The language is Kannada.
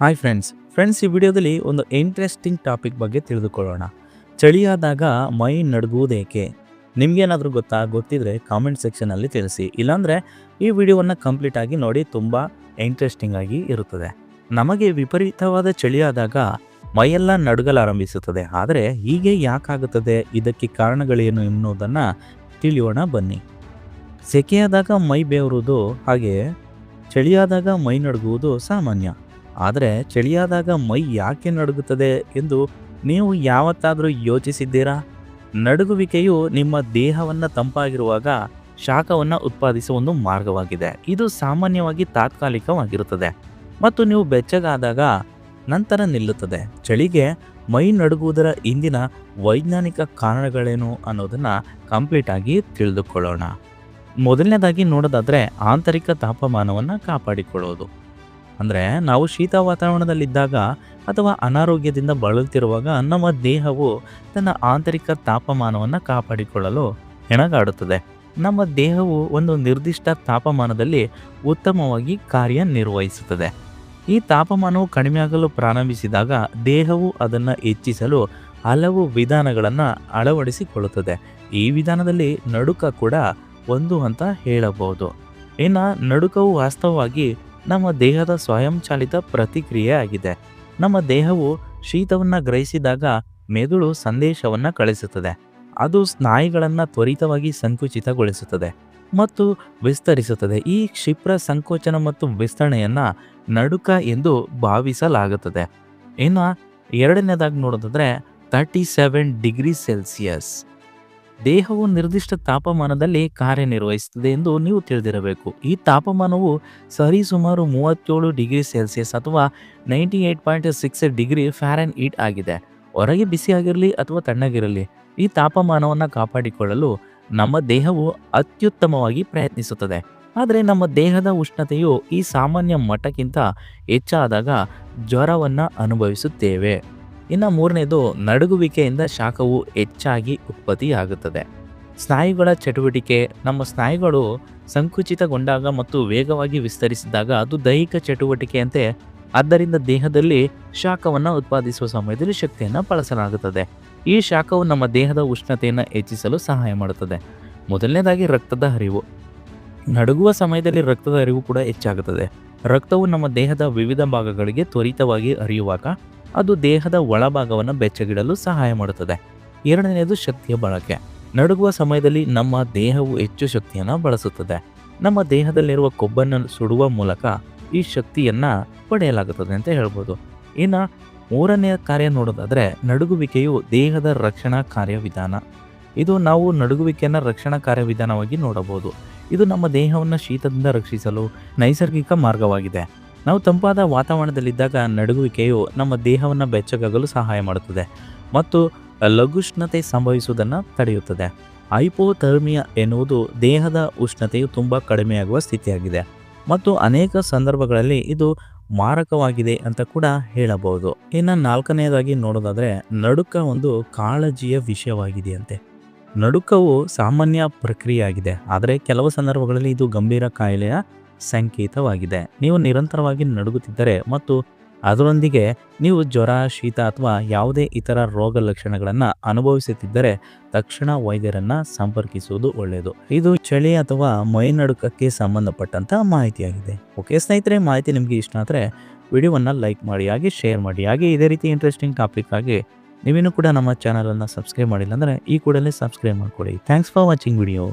ಹಾಯ್ ಫ್ರೆಂಡ್ಸ್ ಫ್ರೆಂಡ್ಸ್ ಈ ವಿಡಿಯೋದಲ್ಲಿ ಒಂದು ಇಂಟ್ರೆಸ್ಟಿಂಗ್ ಟಾಪಿಕ್ ಬಗ್ಗೆ ತಿಳಿದುಕೊಳ್ಳೋಣ. ಚಳಿಯಾದಾಗ ಮೈ ನಡುಗುವುದೇಕೆ ನಿಮಗೇನಾದರೂ ಗೊತ್ತಾ? ಗೊತ್ತಿದ್ರೆ ಕಾಮೆಂಟ್ ಸೆಕ್ಷನಲ್ಲಿ ತಿಳಿಸಿ. ಇಲ್ಲಾಂದರೆ ಈ ವಿಡಿಯೋವನ್ನು ಕಂಪ್ಲೀಟ್ ಆಗಿ ನೋಡಿ ತುಂಬ ಇಂಟ್ರೆಸ್ಟಿಂಗ್ ಆಗಿ ಇರುತ್ತದೆ. ನಮಗೆ ವಿಪರೀತವಾದ ಚಳಿಯಾದಾಗ ಮೈಯೆಲ್ಲ ನಡುಗಲಾರಂಭಿಸುತ್ತದೆ ಆದರೆ ಹೀಗೆ ಯಾಕಾಗುತ್ತದೆ? ಇದಕ್ಕೆ ಕಾರಣಗಳೇನು ಎನ್ನುವುದನ್ನು ತಿಳಿಯೋಣ ಬನ್ನಿ. ಸೆಕೆಯಾದಾಗ ಮೈ ಬೇವರುವುದು ಹಾಗೆ, ಚಳಿಯಾದಾಗ ಮೈ ನಡುಗುವುದು ಸಾಮಾನ್ಯ. ಆದರೆ ಚಳಿಯಾದಾಗ ಮೈ ಯಾಕೆ ನಡುಗುತ್ತದೆ ಎಂದು ನೀವು ಯಾವತ್ತಾದರೂ ಯೋಚಿಸಿದ್ದೀರಾ? ನಡುಗುವಿಕೆಯು ನಿಮ್ಮ ದೇಹವನ್ನು ತಂಪಾಗಿರುವಾಗ ಶಾಖವನ್ನು ಉತ್ಪಾದಿಸುವ ಒಂದು ಮಾರ್ಗವಾಗಿದೆ. ಇದು ಸಾಮಾನ್ಯವಾಗಿ ತಾತ್ಕಾಲಿಕವಾಗಿರುತ್ತದೆ ಮತ್ತು ನೀವು ಬೆಚ್ಚಗಾದಾಗ ನಂತರ ನಿಲ್ಲುತ್ತದೆ. ಚಳಿಗೆ ಮೈ ನಡುಗುವುದರ ಹಿಂದಿನ ವೈಜ್ಞಾನಿಕ ಕಾರಣಗಳೇನು ಅನ್ನೋದನ್ನು ಕಂಪ್ಲೀಟ್ ಆಗಿ ತಿಳಿದುಕೊಳ್ಳೋಣ. ಮೊದಲನೇದಾಗಿ ನೋಡೋದಾದರೆ ಆಂತರಿಕ ತಾಪಮಾನವನ್ನು ಕಾಪಾಡಿಕೊಳ್ಳೋದು. ಅಂದರೆ ನಾವು ಶೀತ ವಾತಾವರಣದಲ್ಲಿದ್ದಾಗ ಅಥವಾ ಅನಾರೋಗ್ಯದಿಂದ ಬಳಲುತ್ತಿರುವಾಗ ನಮ್ಮ ದೇಹವು ತನ್ನ ಆಂತರಿಕ ತಾಪಮಾನವನ್ನು ಕಾಪಾಡಿಕೊಳ್ಳಲು ಹೆಣಗಾಡುತ್ತದೆ. ನಮ್ಮ ದೇಹವು ಒಂದು ನಿರ್ದಿಷ್ಟ ತಾಪಮಾನದಲ್ಲಿ ಉತ್ತಮವಾಗಿ ಕಾರ್ಯನಿರ್ವಹಿಸುತ್ತದೆ. ಈ ತಾಪಮಾನವು ಕಡಿಮೆಯಾಗಲು ಪ್ರಾರಂಭಿಸಿದಾಗ ದೇಹವು ಅದನ್ನು ಹೆಚ್ಚಿಸಲು ಹಲವು ವಿಧಾನಗಳನ್ನು ಅಳವಡಿಸಿಕೊಳ್ಳುತ್ತದೆ. ಈ ವಿಧಾನದಲ್ಲಿ ನಡುಕ ಕೂಡ ಒಂದು ಅಂತ ಹೇಳಬಹುದು. ಇನ್ನು ನಡುಕವು ವಾಸ್ತವವಾಗಿ ನಮ್ಮ ದೇಹದ ಸ್ವಯಂಚಾಲಿತ ಪ್ರತಿಕ್ರಿಯೆ ಆಗಿದೆ. ನಮ್ಮ ದೇಹವು ಶೀತವನ್ನು ಗ್ರಹಿಸಿದಾಗ ಮೆದುಳು ಸಂದೇಶವನ್ನು ಕಳಿಸುತ್ತದೆ. ಅದು ಸ್ನಾಯುಗಳನ್ನು ತ್ವರಿತವಾಗಿ ಸಂಕುಚಿತಗೊಳಿಸುತ್ತದೆ ಮತ್ತು ವಿಸ್ತರಿಸುತ್ತದೆ. ಈ ಕ್ಷಿಪ್ರ ಸಂಕೋಚನ ಮತ್ತು ವಿಸ್ತರಣೆಯನ್ನು ನಡುಕ ಎಂದು ಭಾವಿಸಲಾಗುತ್ತದೆ. ಇನ್ನು ಎರಡನೇದಾಗಿ ನೋಡೋದಾದರೆ ತರ್ಟಿ ಸೆವೆನ್ ಡಿಗ್ರಿ ಸೆಲ್ಸಿಯಸ್ ದೇಹವು ನಿರ್ದಿಷ್ಟ ತಾಪಮಾನದಲ್ಲಿ ಕಾರ್ಯನಿರ್ವಹಿಸುತ್ತದೆ ಎಂದು ನೀವು ತಿಳಿದಿರಬೇಕು. ಈ ತಾಪಮಾನವು ಸರಿಸುಮಾರು ಮೂವತ್ತೇಳು ಡಿಗ್ರಿ ಸೆಲ್ಸಿಯಸ್ ಅಥವಾ ninety eight point six degree Fahrenheit ಆಗಿದೆ. ಹೊರಗೆ ಬಿಸಿಯಾಗಿರಲಿ ಅಥವಾ ತಣ್ಣಗಿರಲಿ, ಈ ತಾಪಮಾನವನ್ನು ಕಾಪಾಡಿಕೊಳ್ಳಲು ನಮ್ಮ ದೇಹವು ಅತ್ಯುತ್ತಮವಾಗಿ ಪ್ರಯತ್ನಿಸುತ್ತದೆ. ಆದರೆ ನಮ್ಮ ದೇಹದ ಉಷ್ಣತೆಯು ಈ ಸಾಮಾನ್ಯ ಮಟ್ಟಕ್ಕಿಂತ ಹೆಚ್ಚಾದಾಗ ಜ್ವರವನ್ನು ಅನುಭವಿಸುತ್ತೇವೆ. ಇನ್ನು ಮೂರನೇದು ನಡುಗುವಿಕೆಯಿಂದ ಶಾಖವು ಹೆಚ್ಚಾಗಿ ಉತ್ಪತ್ತಿಯಾಗುತ್ತದೆ. ಸ್ನಾಯುಗಳ ಚಟುವಟಿಕೆ, ನಮ್ಮ ಸ್ನಾಯುಗಳು ಸಂಕುಚಿತಗೊಂಡಾಗ ಮತ್ತು ವೇಗವಾಗಿ ವಿಸ್ತರಿಸಿದಾಗ ಅದು ದೈಹಿಕ ಚಟುವಟಿಕೆಯಂತೆ, ಆದ್ದರಿಂದ ದೇಹದಲ್ಲಿ ಶಾಖವನ್ನು ಉತ್ಪಾದಿಸುವ ಸಮಯದಲ್ಲಿ ಶಕ್ತಿಯನ್ನು ಬಳಸಲಾಗುತ್ತದೆ. ಈ ಶಾಖವು ನಮ್ಮ ದೇಹದ ಉಷ್ಣತೆಯನ್ನು ಹೆಚ್ಚಿಸಲು ಸಹಾಯ ಮಾಡುತ್ತದೆ. ಮೊದಲನೇದಾಗಿ ರಕ್ತದ ಹರಿವು. ನಡುಗುವ ಸಮಯದಲ್ಲಿ ರಕ್ತದ ಹರಿವು ಕೂಡ ಹೆಚ್ಚಾಗುತ್ತದೆ. ರಕ್ತವು ನಮ್ಮ ದೇಹದ ವಿವಿಧ ಭಾಗಗಳಿಗೆ ತ್ವರಿತವಾಗಿ ಹರಿಯುವಾಗ ಅದು ದೇಹದ ಒಳಭಾಗವನ್ನು ಬೆಚ್ಚಗಿಡಲು ಸಹಾಯ ಮಾಡುತ್ತದೆ. ಎರಡನೆಯದು ಶಕ್ತಿಯ ಬಳಕೆ. ನಡುಗುವ ಸಮಯದಲ್ಲಿ ನಮ್ಮ ದೇಹವು ಹೆಚ್ಚು ಶಕ್ತಿಯನ್ನು ಬಳಸುತ್ತದೆ. ನಮ್ಮ ದೇಹದಲ್ಲಿರುವ ಕೊಬ್ಬನ್ನು ಸುಡುವ ಮೂಲಕ ಈ ಶಕ್ತಿಯನ್ನು ಪಡೆಯಲಾಗುತ್ತದೆ ಅಂತ ಹೇಳ್ಬೋದು. ಇನ್ನು ಮೂರನೆಯ ಕಾರ್ಯ ನೋಡೋದಾದರೆ ನಡುಗುವಿಕೆಯು ದೇಹದ ರಕ್ಷಣಾ ಕಾರ್ಯವಿಧಾನ. ಇದು ನಾವು ನಡುಗುವಿಕೆಯನ್ನು ರಕ್ಷಣಾ ಕಾರ್ಯವಿಧಾನವಾಗಿ ನೋಡಬಹುದು. ಇದು ನಮ್ಮ ದೇಹವನ್ನು ಶೀತದಿಂದ ರಕ್ಷಿಸಲು ನೈಸರ್ಗಿಕ ಮಾರ್ಗವಾಗಿದೆ. ನಾವು ತಂಪಾದ ವಾತಾವರಣದಲ್ಲಿದ್ದಾಗ ನಡುಗುವಿಕೆಯು ನಮ್ಮ ದೇಹವನ್ನು ಬೆಚ್ಚಗಾಗಲು ಸಹಾಯ ಮಾಡುತ್ತದೆ ಮತ್ತು ಲಘುಷ್ಣತೆ ಸಂಭವಿಸುವುದನ್ನು ತಡೆಯುತ್ತದೆ. ಹೈಪೋಥರ್ಮಿಯಾ ಎನ್ನುವುದು ದೇಹದ ಉಷ್ಣತೆಯು ತುಂಬ ಕಡಿಮೆಯಾಗುವ ಸ್ಥಿತಿಯಾಗಿದೆ ಮತ್ತು ಅನೇಕ ಸಂದರ್ಭಗಳಲ್ಲಿ ಇದು ಮಾರಕವಾಗಿದೆ ಅಂತ ಕೂಡ ಹೇಳಬಹುದು. ಇನ್ನು ನಾಲ್ಕನೆಯದಾಗಿ ನೋಡೋದಾದರೆ ನಡುಕ ಒಂದು ಕಾಳಜಿಯ ವಿಷಯವಾಗಿದೆಯಂತೆ. ನಡುಕವು ಸಾಮಾನ್ಯ ಪ್ರಕ್ರಿಯೆಯಾಗಿದೆ, ಆದರೆ ಕೆಲವು ಸಂದರ್ಭಗಳಲ್ಲಿ ಇದು ಗಂಭೀರ ಕಾಯಿಲೆಯ ಸಂಕೇತವಾಗಿದೆ. ನೀವು ನಿರಂತರವಾಗಿ ನಡುಗುತ್ತಿದ್ದರೆ ಮತ್ತು ಅದರೊಂದಿಗೆ ನೀವು ಜ್ವರ, ಶೀತ ಅಥವಾ ಯಾವುದೇ ಇತರ ರೋಗ ಲಕ್ಷಣಗಳನ್ನು ಅನುಭವಿಸುತ್ತಿದ್ದರೆ ತಕ್ಷಣ ವೈದ್ಯರನ್ನು ಸಂಪರ್ಕಿಸುವುದು ಒಳ್ಳೆಯದು. ಇದು ಚಳಿ ಅಥವಾ ಮೈ ನಡುಕಕ್ಕೆ ಸಂಬಂಧಪಟ್ಟಂಥ ಮಾಹಿತಿಯಾಗಿದೆ. ಓಕೆ ಸ್ನೇಹಿತರೆ, ಮಾಹಿತಿ ನಿಮಗೆ ಇಷ್ಟ ಆದರೆ ವಿಡಿಯೋವನ್ನು ಲೈಕ್ ಮಾಡಿ, ಹಾಗೆ ಶೇರ್ ಮಾಡಿ. ಹಾಗೆ ಇದೇ ರೀತಿ ಇಂಟ್ರೆಸ್ಟಿಂಗ್ ಟಾಪಿಕ್ ಆಗಿ ನೀವಿನ್ನೂ ಕೂಡ ನಮ್ಮ ಚಾನಲನ್ನು ಸಬ್ಸ್ಕ್ರೈಬ್ ಮಾಡಿಲ್ಲ ಅಂದರೆ ಈ ಕೂಡಲೇ ಸಬ್ಸ್ಕ್ರೈಬ್ ಮಾಡಿಕೊಡಿ. Thanks for watching video